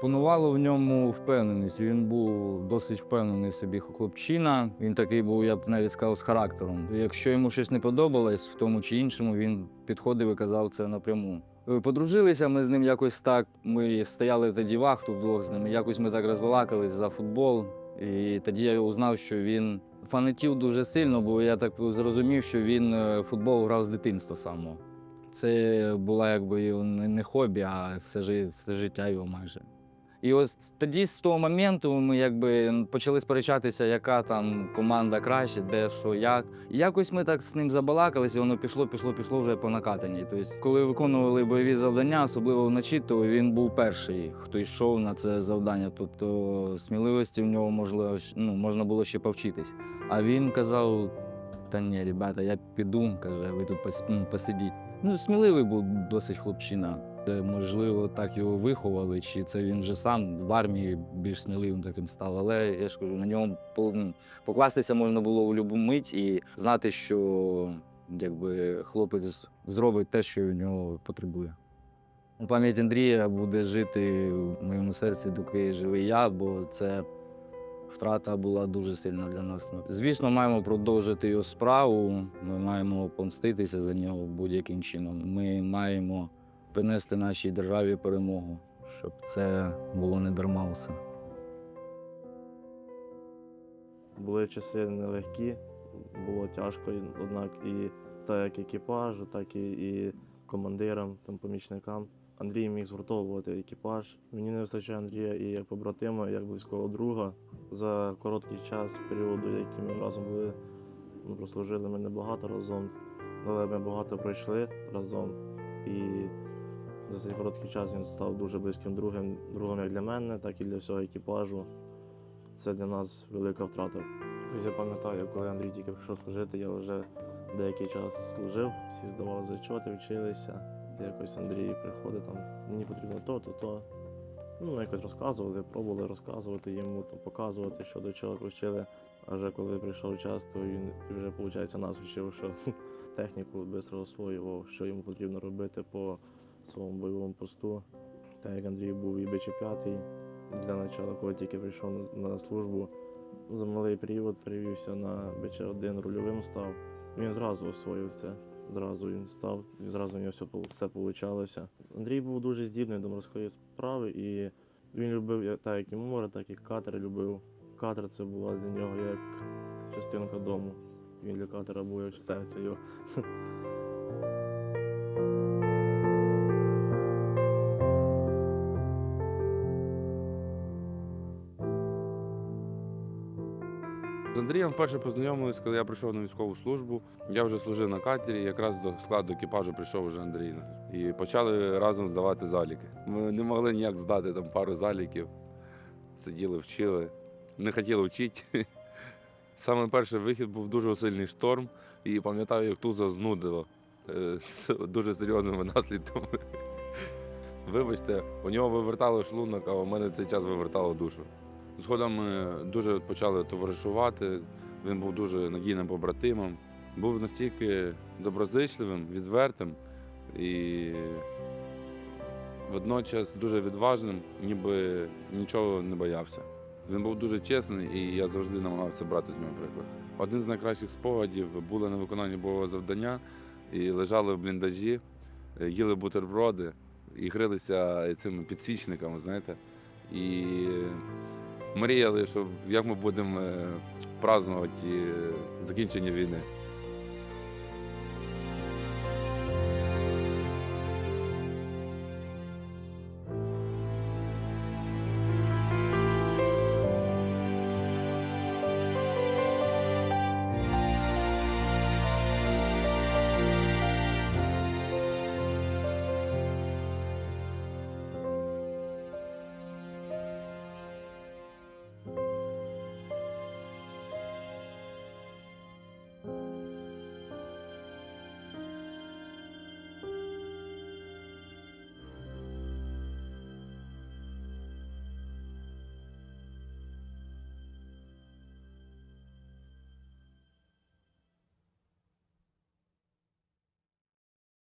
Імпонувало в ньому впевненість. Він був досить впевнений собі хлопчина. Він такий був, я б навіть сказав, з характером. Якщо йому щось не подобалось в тому чи іншому, він підходив і казав це напряму. Подружилися ми з ним якось так. Ми стояли тоді вахту вдвох з ним. Якось ми так розбалакались за футбол. І тоді я узнав, що він фанатів дуже сильно, бо я так зрозумів, що він е, футбол грав з дитинства самого. Це була якби не хобі, а все життя його майже. І ось тоді з того моменту ми якби почали сперечатися, яка там команда краще, де що, як. І якось ми так з ним забалакались, і воно пішло, пішло, пішло вже по накатанні. Тобто, коли виконували бойові завдання, особливо вночі, то він був перший, хто йшов на це завдання. Тобто сміливості в нього можливо, ну, можна було ще повчитись. А він казав: та ні, ребята, я піду, каже, ви тут ну, посидіть. Ну, сміливий був досить хлопчина. Е, Можливо, так його виховали, чи це він вже сам в армії більш сміливим таким став. Але я ж кажу, на ньому ну, покластися можна було у будь-яку мить і знати, що якби, хлопець зробить те, що від нього потребує. Пам'ять Андрія буде жити в моєму серці, доки живий я, бо це втрата була дуже сильна для нас. Звісно, маємо продовжити його справу. Ми маємо помститися за нього будь-яким чином. Ми маємо принести нашій державі перемогу, щоб це було не дарма усе. Були часи нелегкі, було тяжко, однак і так як екіпажу, так і, і командирам, там, помічникам. Андрій міг згуртовувати екіпаж. Мені не вистачає Андрія і як побратима, і як близького друга. За короткий час періоду, який ми разом були, ми прослужили ми небагато разом, але ми багато пройшли разом. І за цей короткий час він став дуже близьким другом, другом як для мене, так і для всього екіпажу. Це для нас велика втрата. Я пам'ятаю, коли Андрій тільки прийшов служити, я вже деякий час служив, всі здавали зачоти, вчилися. Якось Андрій приходить там, мені потрібно то, то, то. Ну, ми якось розказували, пробували розказувати йому, там, показувати, що до чого вчили. А вже коли прийшов час, то він вже, виходить, нас вчив, що техніку швидко освоював, що йому потрібно робити по своєму бойовому посту. Так як Андрій був і БЧ-5 для начала, коли тільки прийшов на- службу, за малий період перевівся на БЧ-1 рульовим став. Він зразу освоїв це. Зразу він став, і зразу у нього все, все. Андрій був дуже здібний до морської справи, і він любив так, як і море, так і катер любив. Катер це була для нього як частинка дому. Він для катера був як серце його. З Андрієм вперше познайомились, коли я прийшов на військову службу. Я вже служив на катері, якраз до складу екіпажу прийшов вже Андрій. І почали разом здавати заліки. Ми не могли ніяк здати там пару заліків. Сиділи, вчили, не хотіли вчити. Саме перший вихід був дуже сильний шторм, і пам'ятаю, як туза знудило е, з дуже серйозними наслідками. Вибачте, у нього вивертало шлунок, а у мене цей час вивертало душу. Згодом ми дуже почали товаришувати. Він був дуже надійним побратимом. Був настільки доброзичливим, відвертим і водночас дуже відважним, ніби нічого не боявся. Він був дуже чесний, і я завжди намагався брати з нього приклад. Один з найкращих спогадів були на виконанні бойового завдання і лежали в бліндажі, е, їли бутерброди і грилися цими підсвічниками, знаєте. І мріяли, що як ми будемо е, празднувати е, закінчення війни.